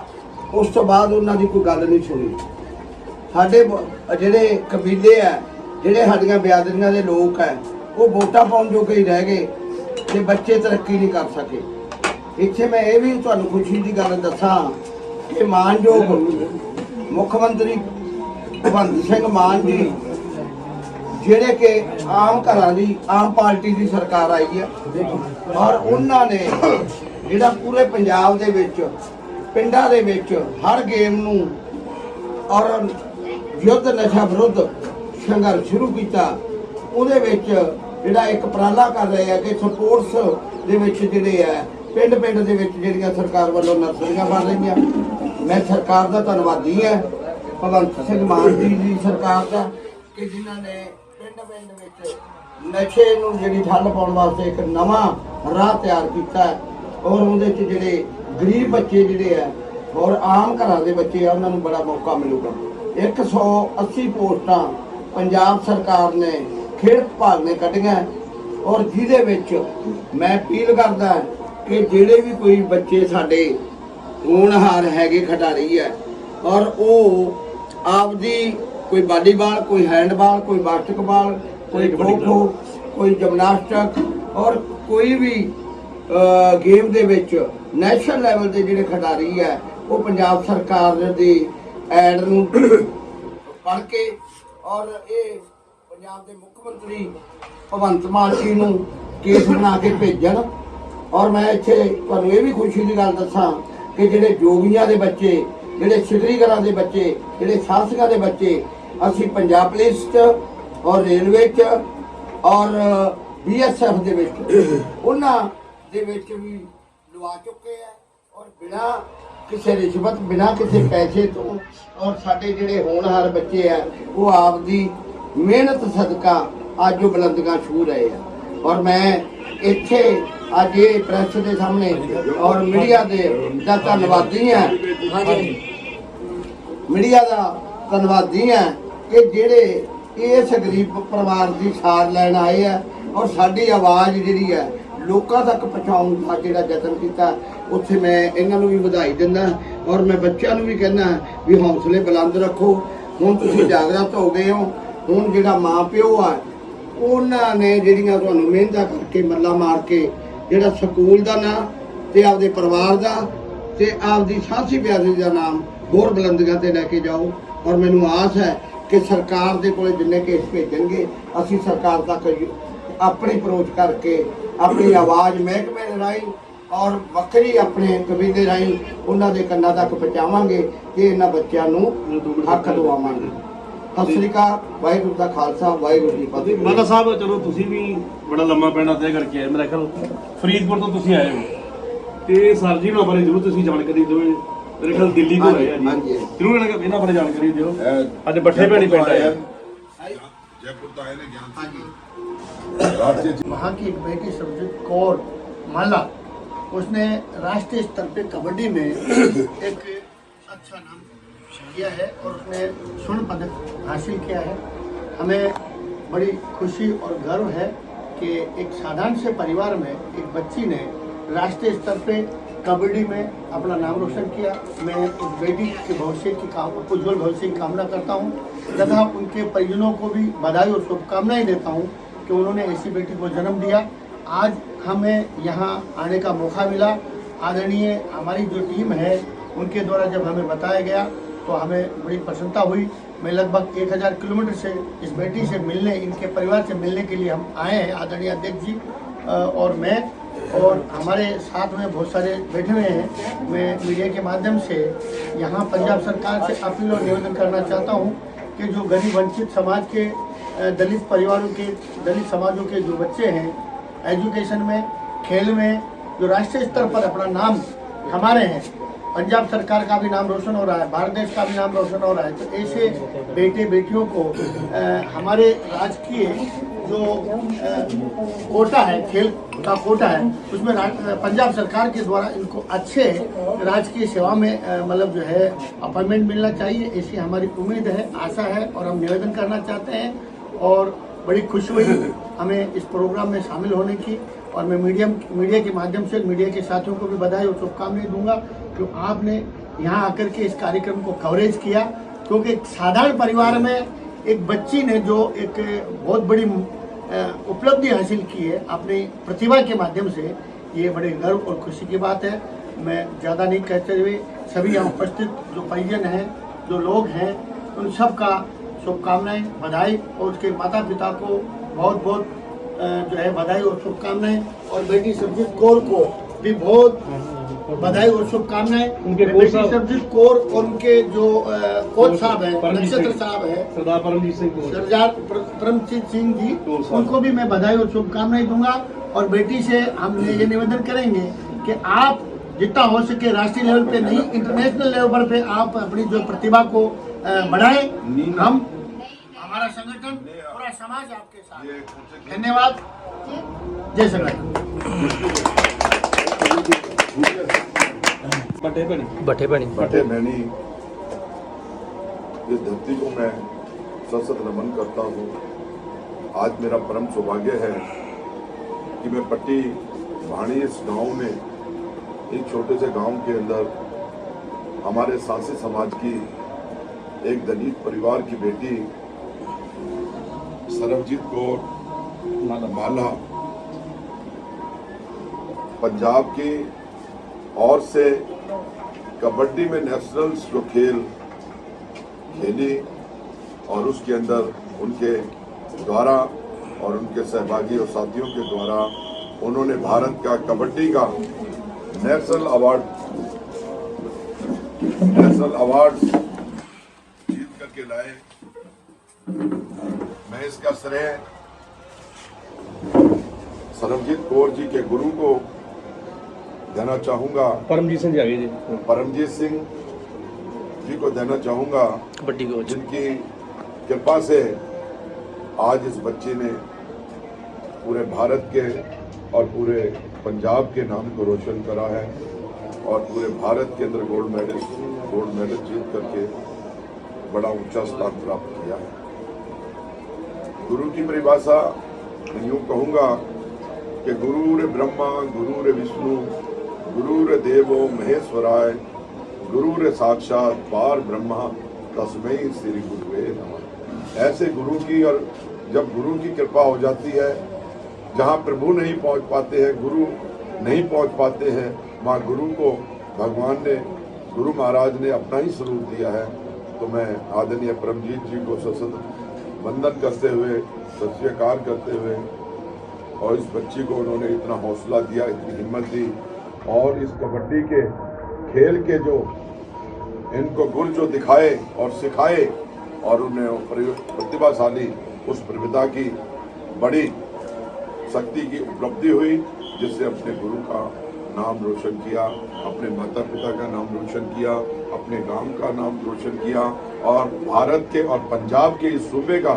ਉਸ ਤੋਂ ਬਾਅਦ ਉਹਨਾਂ ਦੀ ਕੋਈ ਗੱਲ ਨਹੀਂ ਸੁਣੀ। ਸਾਡੇ ਜਿਹੜੇ ਕਬੀਲੇ ਆ ਜਿਹੜੇ ਸਾਡੀਆਂ ਬਿਆਦਰੀਆਂ ਦੇ ਲੋਕ ਆ ਉਹ ਵੋਟਾਂ ਪਾਉਣ ਜੋਗੇ ਹੀ ਰਹਿ ਗਏ ਤੇ ਬੱਚੇ ਤਰੱਕੀ ਨਹੀਂ ਕਰ ਸਕੇ। ਇੱਥੇ ਮੈਂ ਇਹ ਵੀ ਤੁਹਾਨੂੰ ਖੁਸ਼ੀ ਦੀ ਗੱਲ ਦੱਸਾਂ ਕਿ ਮਾਨਯੋਗ ਮੁੱਖ ਮੰਤਰੀ ਭਗਵੰਤ ਸਿੰਘ ਮਾਨ ਜੀ, ਜਿਹੜੇ ਕਿ ਆਮ ਘਰਾਂ ਦੀ, ਆਮ ਪਾਰਟੀ ਦੀ ਸਰਕਾਰ ਆਈ ਹੈ ਔਰ ਉਹਨਾਂ ਨੇ ਜਿਹੜਾ ਪੂਰੇ ਪੰਜਾਬ ਦੇ ਵਿੱਚ, ਪਿੰਡਾਂ ਦੇ ਵਿੱਚ ਹਰ ਗੇਮ ਨੂੰ ਔਰ ਯੁੱਧ ਨਸ਼ਾ ਵਿਰੁੱਧ ਸੰਘਰਸ਼ ਸ਼ੁਰੂ ਕੀਤਾ, ਉਹਦੇ ਵਿੱਚ ਜਿਹੜਾ ਇੱਕ ਉਪਰਾਲਾ ਕਰ ਰਹੇ ਆ ਕਿ ਸਪੋਰਟਸ ਦੇ ਵਿੱਚ ਜਿਹੜੇ ਆ ਪਿੰਡ ਪਿੰਡ ਦੇ ਵਿੱਚ ਜਿਹੜੀਆਂ ਸਰਕਾਰ ਵੱਲੋਂ ਨਰਸਰੀਆਂ ਬਣ ਰਹੀਆਂ। ਮੈਂ ਸਰਕਾਰ ਦਾ ਧੰਨਵਾਦੀ ਹਾਂ ਭਗਵੰਤ ਸਿੰਘ ਮਾਨ ਜੀ ਦੀ ਸਰਕਾਰ ਦਾ ਕਿ ਜਿਨ੍ਹਾਂ ਨੇ ਪਿੰਡ ਪਿੰਡ ਵਿੱਚ ਨਸ਼ੇ ਨੂੰ ਜਿਹੜੀ ਠੱਲ ਪਾਉਣ ਵਾਸਤੇ ਇੱਕ ਨਵਾਂ ਰਾਹ ਤਿਆਰ ਕੀਤਾ ਹੈ ਔਰ ਉਹਦੇ 'ਚ ਜਿਹੜੇ ਗਰੀਬ ਬੱਚੇ ਜਿਹੜੇ ਆ ਔਰ ਆਮ ਘਰਾਂ ਦੇ ਬੱਚੇ ਆ ਉਹਨਾਂ ਨੂੰ ਬੜਾ ਮੌਕਾ ਮਿਲੂਗਾ। 180 ਪੋਸਟਾਂ ਪੰਜਾਬ ਸਰਕਾਰ ਨੇ ਖੇਡ ਵਿਭਾਗ ਨੇ ਕੱਢੀਆਂ ਔਰ ਜਿਹਦੇ ਵਿੱਚ ਮੈਂ ਅਪੀਲ ਕਰਦਾ ਕਿ ਜਿਹੜੇ ਵੀ ਕੋਈ ਬੱਚੇ ਸਾਡੇ ਹੋਣਹਾਰ ਹੈਗੇ ਖਿਡਾਰੀ ਹੈ ਔਰ ਉਹ ਆਪਦੀ ਕੋਈ ਵਾਲੀਬਾਲ ਕੋਈ ਹੈਂਡਬਾਲ ਕੋਈ ਬਾਸਕਟਬਾਲ ਕੋਈ ਖੋ ਕੋਈ ਜਿਮਨਾਸਟਿਕ ਔਰ ਕੋਈ ਵੀ ਗੇਮ ਦੇ ਵਿੱਚ ਨੈਸ਼ਨਲ ਲੈਵਲ ਦੇ ਜਿਹੜੇ ਖਿਡਾਰੀ ਹੈ ਉਹ ਪੰਜਾਬ ਸਰਕਾਰ ਦੀ ਐਡ ਨੂੰ ਪੜ੍ਹ ਕੇ ਔਰ ਇਹ ਪੰਜਾਬ ਦੇ ਮੁੱਖ ਮੰਤਰੀ ਭਗਵੰਤ ਮਾਨ ਜੀ ਨੂੰ ਕੇਸ ਬਣਾ ਕੇ ਭੇਜਣ। ਔਰ ਮੈਂ ਇੱਥੇ ਤੁਹਾਨੂੰ ਇਹ ਵੀ ਖੁਸ਼ੀ ਦੀ ਗੱਲ ਦੱਸਾਂ ਕਿ ਜਿਹੜੇ ਜੋਗੀਆਂ ਦੇ ਬੱਚੇ ਜਿਹੜੇ ਸਿਕਰੀਗਰਾਂ ਦੇ ਬੱਚੇ ਜਿਹੜੇ ਸਾਹਸਿਕਾਂ ਦੇ ਬੱਚੇ ਅਸੀਂ ਪੰਜਾਬ ਪੁਲਿਸ 'ਚ ਔਰ ਰੇਲਵੇ 'ਚ ਔਰ ਬੀਐਸਐਫ ਦੇ ਵਿੱਚ [COUGHS] ਉਹਨਾਂ ਦੇ ਵਿੱਚ ਵੀ ਲਵਾ ਚੁੱਕੇ ਆ ਔਰ ਬਿਨਾ ਕਿਸੇ ਰਿਸ਼ਵਤ ਬਿਨਾ ਕਿਸੇ [COUGHS] ਪੈਸੇ ਤੋਂ ਔਰ ਸਾਡੇ ਜਿਹੜੇ ਹੋਣਹਾਰ ਬੱਚੇ ਆ ਉਹ ਆਪਦੀ ਮਿਹਨਤ ਸਦਕਾ ਅੱਜ ਉਹ ਬੁਲੰਦੀਆਂ ਛੂ ਰਹੇ ਆ। ਔਰ ਮੈਂ ਇੱਥੇ ਅੱਜ ਇਹ ਪ੍ਰੈਸ ਦੇ ਸਾਹਮਣੇ ਔਰ ਮੀਡੀਆ ਦੇ ਦਾ ਧੰਨਵਾਦੀ ਹਾਂ। ਮੀਡੀਆ ਦਾ ਧੰਨਵਾਦੀ ਹਾਂ ਕਿ ਜਿਹੜੇ ਇਸ ਗਰੀਬ ਪਰਿਵਾਰ ਦੀ ਸਾਰ ਲੈਣ ਆਏ ਆ ਔਰ ਸਾਡੀ ਆਵਾਜ਼ ਜਿਹੜੀ ਹੈ ਲੋਕਾਂ ਤੱਕ ਪਹੁੰਚਾਉਣ ਦਾ ਜਿਹੜਾ ਯਤਨ ਕੀਤਾ ਉੱਥੇ ਮੈਂ ਇਹਨਾਂ ਨੂੰ ਵੀ ਵਧਾਈ ਦਿੰਦਾ ਔਰ ਮੈਂ ਬੱਚਿਆਂ ਨੂੰ ਵੀ ਕਹਿੰਦਾ ਵੀ ਹੌਸਲੇ ਬੁਲੰਦ ਰੱਖੋ। ਹੁਣ ਤੁਸੀਂ ਜਾਗਰਤ ਹੋ ਗਏ ਹੋ ਹੁਣ ਜਿਹੜਾ ਮਾਂ ਪਿਓ ਆ ਉਹਨਾਂ ਨੇ ਜਿਹੜੀਆਂ ਤੁਹਾਨੂੰ ਮਿਹਨਤਾਂ ਕਰਕੇ ਮੱਲਾ ਮਾਰ ਕੇ ਜਿਹੜਾ ਸਕੂਲ ਦਾ ਨਾਂ ਤੇ ਆਪਦੇ ਪਰਿਵਾਰ ਦਾ ਤੇ ਆਪਦੀ ਸਾਂਸੀ ਬਿਆਦਰੀ ਦਾ ਨਾਮ ਹੋਰ ਬੁਲੰਦੀਆਂ ਤੇ ਲੈ ਕੇ ਜਾਓ। ਔਰ ਮੈਨੂੰ ਆਸ ਹੈ ਕਿ ਸਰਕਾਰ ਦੇ ਕੋਲੇ ਜਿੰਨੇ ਕੇਸ ਭੇਜਣਗੇ, ਅਸੀਂ ਸਰਕਾਰ ਤੱਕ ਆਪਣੀ ਅਪਰੋਚ ਕਰਕੇ ਆਪਣੀ ਆਵਾਜ਼ ਮਹਿਕਮੇ ਦੇ ਰਾਹੀਂ ਔਰ ਵੱਖਰੀ ਆਪਣੇ ਕਬੀਲੇ ਰਾਹੀਂ ਉਹਨਾਂ ਦੇ ਕੰਨਾਂ ਤੱਕ ਪਹੁੰਚਾਵਾਂਗੇ ਕਿ ਇਹਨਾਂ ਬੱਚਿਆਂ ਨੂੰ ਹੱਕ ਦਿਵਾਵਾਂਗੇ। ਸਤਿ ਸ੍ਰੀ ਅਕਾਲ ਵਾਹਿਗੁਰੂ ਦਾ ਖਾਲਸਾ ਵਾਹਿਗੁਰੂ ਜੀ ਕੀ ਫਤਿਹ ਮਾਤਾ ਸਾਹਿਬ ਚਲੋ ਤੁਸੀਂ ਵੀ ਬੜਾ ਲੰਮਾ ਪੈਣਾ ਤੈਅ ਕਰਕੇ ਆਏ ਮੇਰਾ ਖਿਆਲ ਫਰੀਦਕੋਟ ਤੋਂ ਤੁਸੀਂ ਆਏ ਹੋ ਤੇ ਸਰ ਜੀ ਉਹਨਾਂ ਬਾਰੇ ਜ਼ਰੂਰ ਤੁਸੀਂ ਜਾਣਕਾਰੀ ਦਿਓ ਮੇਰੇ ਖਿਆਲ ਦਿੱਲੀ ਤੋਂ ਆਏ ਆ ਹਾਂਜੀ, ਹਾਂਜੀ। ਜੀ ਜ਼ਰੂਰ ਇਹਨਾਂ ਇਹਨਾਂ ਬਾਰੇ ਜਾਣਕਾਰੀ ਦਿਓ ਅੱਜ ਬੱਠੇ ਭੈਣੀ ਪਿੰਡ ਆਏ ਆ जयपुर तो आए ना ज्ञान सिंह राष्ट्रीय वहाँ की एक बेटी सरबजीत कौर माला उसने राष्ट्रीय स्तर पे कबड्डी में एक अच्छा नाम किया है और उसने स्वर्ण पदक हासिल किया है। हमें बड़ी खुशी और गर्व है कि एक साधारण से परिवार में एक बच्ची ने राष्ट्रीय स्तर पे कबड्डी में अपना नाम रोशन किया। मैं उस बेटी के भविष्य की काम उज्ज्वल भविष्य की कामना करता हूँ तथा उनके परिजनों को भी बधाई और शुभकामनाएँ देता हूँ कि उन्होंने ऐसी बेटी को जन्म दिया। आज हमें यहाँ आने का मौका मिला। आदरणीय हमारी जो टीम है, उनके द्वारा जब हमें बताया गया तो हमें बड़ी प्रसन्नता हुई। मैं लगभग 1000 किलोमीटर से इस बेटी से मिलने, इनके परिवार से मिलने के लिए हम आए हैं, आदरणीय अध्यक्ष जी और मैं, और हमारे साथ में बहुत सारे बैठे हुए हैं। मैं मीडिया के माध्यम से यहाँ पंजाब सरकार से अपील और निवेदन करना चाहता हूँ कि जो गरीब वंचित समाज के दलित परिवारों के, दलित समाजों के जो बच्चे हैं, एजुकेशन में, खेल में, जो राष्ट्रीय स्तर पर अपना नाम हमारे हैं पंजाब सरकार का भी नाम रोशन हो रहा है भारत देश का भी नाम रोशन हो रहा है। तो ऐसे बेटे बेटियों को अ, हमारे राजकीय जो कोटा है खेल का कोटा है उसमें पंजाब सरकार के द्वारा इनको अच्छे राजकीय सेवा में मतलब जो है अपॉइंटमेंट मिलना चाहिए ऐसी हमारी उम्मीद है आशा है और हम निवेदन करना चाहते हैं और बड़ी खुशी हुई हमें इस प्रोग्राम में शामिल होने की और मैं मीडियम मीडिया के माध्यम से मीडिया के साथियों को भी बधाई और शुभकामनाएँ दूँगा। कि आपने यहाँ आकर के इस कार्यक्रम को कवरेज किया, क्योंकि एक साधारण परिवार में एक बच्ची ने जो एक बहुत बड़ी उपलब्धि हासिल की है अपनी प्रतिभा के माध्यम से, ये बड़े गर्व और खुशी की बात है। मैं ज़्यादा नहीं कहते हुए सभी यहाँ उपस्थित जो परिजन हैं, जो लोग हैं, उन सब का शुभकामनाएँ, बधाई और उसके माता पिता को बहुत बहुत जो है बधाई और शुभकामनाएँ। और बेटी सुरजीत कौर को भी बहुत बधाई और शुभकामनाएँ। उनके कौर और उनके जो कोच साहब है नक्षत्र साहब हैं। सरदार परमजीत सिंह सरदार परमजीत सिंह जी उनको भी मैं बधाई और शुभकामनाएँ दूँगा और बेटी से हम ये निवेदन करेंगे कि आप जितना हो सके राष्ट्रीय लेवल पे नहीं इंटरनेशनल लेवल पे आप अपनी जो प्रतिभा को बढ़ाएँ। हम हमारा संगठन पूरा समाज आपके साथ। धन्यवाद। जय संगठन। [LAUGHS] बटे बनी। बटे बनी। इस धरती को मैं सत नमन करता हूँ। आज मेरा परम सौभाग्य है कि मैं पट्टी भाणी इस गाँव में एक छोटे से गाँव के अंदर हमारे सासी समाज की एक दलित परिवार की बेटी सरबजीत कौर माला पंजाब के और से कबड्डी में नेशनल्स जो खेल खेली और उसके अंदर उनके द्वारा और उनके सहभागी और साथियों के द्वारा उन्होंने भारत का कबड्डी का नेशनल अवार्ड नेशनल अवार्ड जीत करके लाए। मैं इसका श्रेय सरबजीत कौर जी के गुरु को देना चाहूँगा। परमजीत सिंह जी परमजीत सिंह जी को देना चाहूँगा। कबड्डी को जिनकी कृपा से आज इस बच्चे ने पूरे भारत के और पूरे पंजाब के नाम को रोशन करा है और पूरे भारत के अंदर गोल्ड मेडल गोल्ड मेडल जीत करके बड़ा ऊँचा स्थान प्राप्त किया है। गुरु की परिभाषा मैं यूँ कहूँगा कि गुरु रे ब्रह्मा गुरु रे विष्णु गुरु रे देवो महेश्वराय। गुरु रे साक्षात पार ब्रह्मा, तस्मै श्री गुरुवे नमः। ऐसे गुरु की और जब गुरु की कृपा हो जाती है, जहाँ प्रभु नहीं पहुँच पाते हैं, गुरु नहीं पहुँच पाते हैं, माँ गुरु को भगवान ने, गुरु महाराज ने अपना ही स्वरूप दिया है तो मैं आदरणीय परमजीत जी को सशत वंदन करते हुए सत श्री अकाल करते हुए, और इस बच्ची को उन्होंने इतना हौसला दिया, इतनी हिम्मत दी और इस कबड्डी के खेल के जो इनको गुर जो दिखाए और सिखाए और उन्हें प्रतिभाशाली उस प्रतिभा की बड़ी शक्ति की उपलब्धि हुई, जिससे अपने गुरु का नाम रोशन किया, अपने माता पिता का नाम रोशन किया, अपने गाँव का नाम रोशन किया और भारत के और पंजाब के इस सूबे का,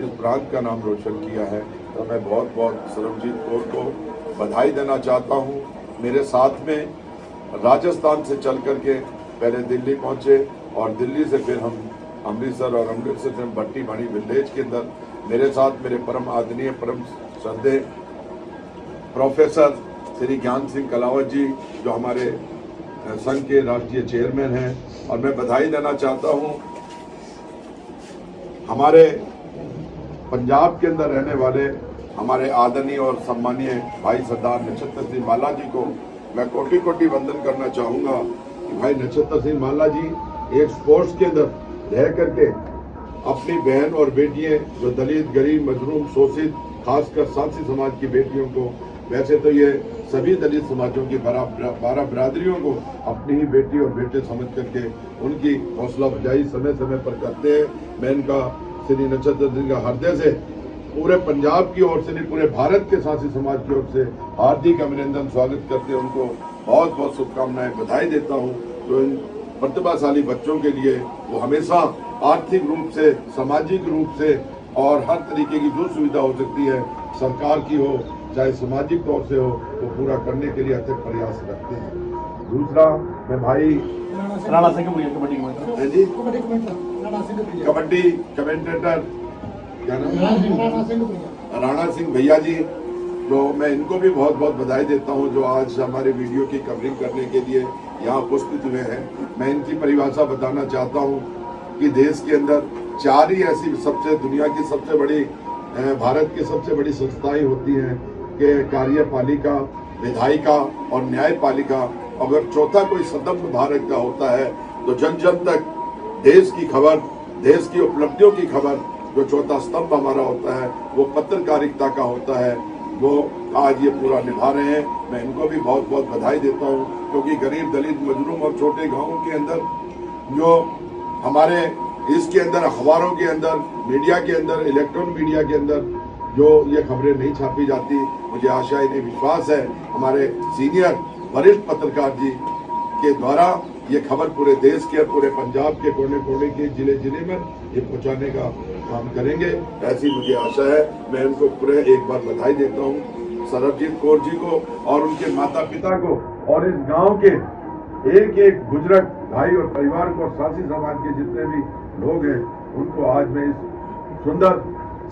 इस प्रांत का नाम रोशन किया है। तो मैं बहुत बहुत सरबजीत कौर को बधाई देना चाहता हूँ। मेरे साथ में राजस्थान से चल करके पहले दिल्ली पहुँचे और दिल्ली से फिर हम अमृतसर और अमृतसर से भट्टी, भाणी विलेज के अंदर मेरे साथ मेरे परम आदरणीय, परम श्रद्धे प्रोफेसर श्री ज्ञान सिंह कलावत जी, जो हमारे संघ के राष्ट्रीय चेयरमैन हैं। और मैं बधाई देना चाहता हूँ, हमारे पंजाब के अंदर रहने वाले हमारे आदरणीय और सम्मानीय भाई सरदार नक्षत्र सिंह माला जी को मैं कोटि कोटि वंदन करना चाहूँगा कि भाई नक्षत्र सिंह माला जी एक स्पोर्ट्स के अंदर रह करके अपनी बहन और बेटियाँ जो दलित, गरीब मजरूम शोषित, खासकर सांसी समाज की बेटियों को, वैसे तो ये सभी दलित समाजों की बारह बरादरियों को अपनी ही बेटी और बेटे समझ करके उनकी हौसला अफजाई समय समय पर करते हैं। मैं इनका श्री नक्षत्र सिंह का हृदय से पूरे पंजाब की ओर से नहीं पूरे भारत के सांसी समाज की ओर से हार्दिक अभिनंदन स्वागत करते हैं। उनको बहुत बहुत शुभकामनाएँ बधाई देता हूँ। तो इन प्रतिभाशाली बच्चों के लिए वो हमेशा आर्थिक रूप से सामाजिक रूप से और हर तरीके की जो सुविधा हो सकती है सरकार की हो चाहे सामाजिक तौर से हो वो पूरा करने के लिए अच्छे प्रयास रखते हैं। दूसरा मैं भाई राणा सिंह कबड्डी हाँ कबड्डी कमेंटेटर क्या नाम राणा सिंह भैया जी तो मैं इनको भी बहुत बहुत बधाई देता हूँ जो आज हमारे वीडियो की कवरिंग करने के लिए यहाँ उपस्थित हुए हैं। मैं इनकी परिभाषा बताना चाहता हूँ कि देश के अंदर चार ही ऐसी सबसे दुनिया की सबसे बड़ी भारत की सबसे बड़ी संस्थाएँ होती हैं कि कार्यपालिका विधायिका और न्यायपालिका। अगर चौथा कोई सदस्य भारत का होता है तो जन जन तक देश की खबर देश की उपलब्धियों की खबर जो चौथा स्तंभ हमारा होता है, वो पत्रकारिता का होता है। वो आज ये पूरा निभा रहे हैं। मैं इनको भी बहुत बहुत बधाई देता हूँ, क्योंकि गरीब, दलित, मजलूम और छोटे गाँवों के अंदर, जो हमारे इसके अंदर, अखबारों के अंदर, मीडिया के अंदर इलेक्ट्रॉनिक मीडिया के अंदर, जो ये खबरें नहीं छापी जाती, मुझे आशा इन्हें विश्वास है। हमारे सीनियर वरिष्ठ पत्रकार जी के द्वारा ये खबर पूरे देश के और पूरे पंजाब के कोने कोने के ज़िले ज़िले में ये पहुँचाने का काम करेंगे। ऐसी मुझे आशा है, मैं उनको पूरे एक बार बधाई देता हूँ, सरबजीत कौर जी को और उनके माता पिता को और इस गाँव के एक एक गुजरत भाई और परिवार को साथी समाज के जितने भी लोग हैं, उनको आज मैं इस सुंदर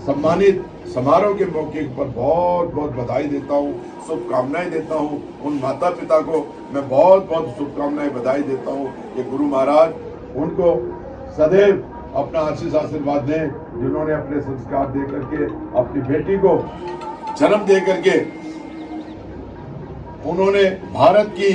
सम्मानित समारोह के मौके पर बहुत बहुत बधाई देता हूँ, शुभकामनाएँ देता हूँ, उन माता पिता को मैं बहुत बहुत शुभकामनाएँ बधाई देता हूँ कि गुरु महाराज, उनको सदैव अपना आशीष आशीर्वाद दें, जिन्होंने अपने संस्कार दे करके, अपनी बेटी को जन्म दे करके, उन्होंने भारत की,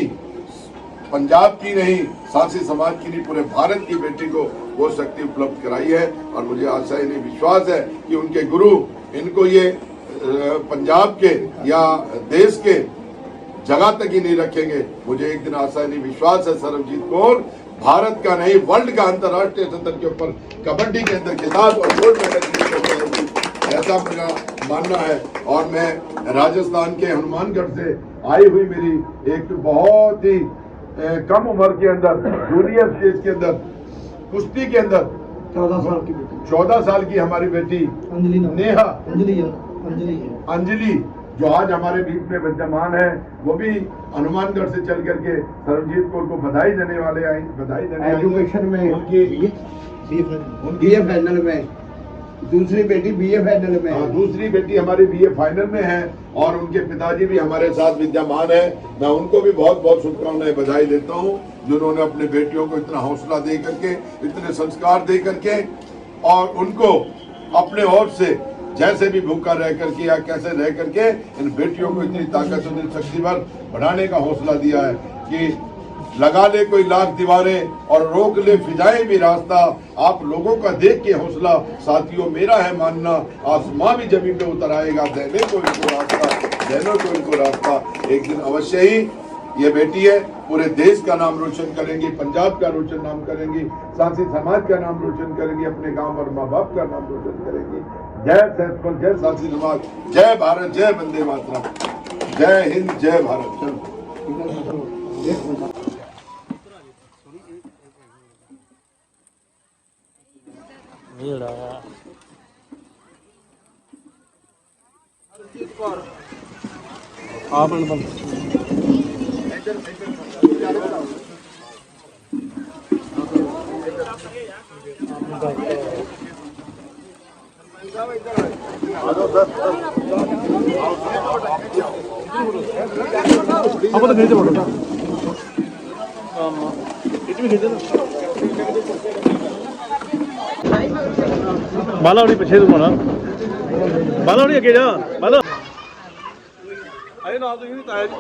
पंजाब की नहीं सांसी समाज की नहीं, पूरे भारत की बेटी को वो शक्ति उपलब्ध कराई है। और मुझे आशा इन्हें विश्वास है कि उनके गुरु, इनको ये पंजाब के या देश के जगह तक ही नहीं रखेंगे। मुझे एक दिन आशा नहीं, विश्वास है, सरबजीत कौर भारत का नहीं वर्ल्ड का अंतर्राष्ट्रीय स्तर के ऊपर कबड्डी के अंदर खिताब और गोल्ड मेडल। ऐसा मेरा मानना है। और मैं राजस्थान के हनुमानगढ़ से आई हुई मेरी एक बहुत ही कम उम्र के अंदर जूनियर स्टेज के अंदर कुश्ती के अंदर चौदह साल की चौदह साल की हमारी बेटी अंजलि नेहा। अंजलि अंजलि अंजलि। जो आज हमारे बीच में विद्यमान है वो भी हनुमानगढ़ से चल करके सरबजीत कौर को बधाई देने वाले आई बधाई देने एजुकेशन में उनकी बीए फाइनल में दूसरी बेटी बीए फाइनल में हाँ, है। दूसरी बेटी हमारी बीए फाइनल में है और उनके पिताजी भी हमारे साथ विद्यमान है मैं उनको भी बहुत बहुत शुभकामनाएँ बधाई देता हूँ जिन्होंने अपने बेटियों को इतना हौसला दे करके इतने संस्कार दे करके और उनको अपने ओर से जैसे भी भूखा रह करके या कैसे रह करके इन बेटियों को इतनी ताकत इतनी शक्ति भर बढ़ाने का हौसला दिया है कि लगा ले कोई लाख दीवारें और रोक ले, फिजाएँ भी रास्ता। आप लोगों का देख के हौसला, साथियों, मेरा है मानना आसमां भी ज़मीन पे उतर आएगा। देने को इनको रास्ता, देने को इनको रास्ता। एक दिन अवश्य ही ये बेटी है, पूरे देश का नाम रोशन करेंगी, पंजाब का रोशन नाम करेंगी सांसी समाज का नाम रोशन करेंगी, अपने गाँव और माँ बाप का नाम रोशन करेंगी। ਜੈ ਸਤਪੁਰ ਜੈ ਸਾਥੀ ਨਵਾਜ ਜੈ ਭਾਰਤ ਜੈ ਬੰਦੇ ਮਾਤਰਮ ਜੈ ਹਿੰਦ ਜੈ ਭਾਰਤ ਚਲੋ ਇੱਕ ਆਪਾਂ ਤਾਂ ਖੇਡ ਬੜਾ ਕੰਮ ਇਹ ਵੀ ਖੇਡ ਬਾਲਾ ਹੁਣੀ ਪਿੱਛੇ ਤੂੰ ਹੋਣਾ ਬਾਲਾ ਹੁਣੀ ਅੱਗੇ ਜਾ ਬਾਲਾ। ਆਏ ਨਾਲ ਤੁਸੀਂ ਤਾਇਆ ਜੀ।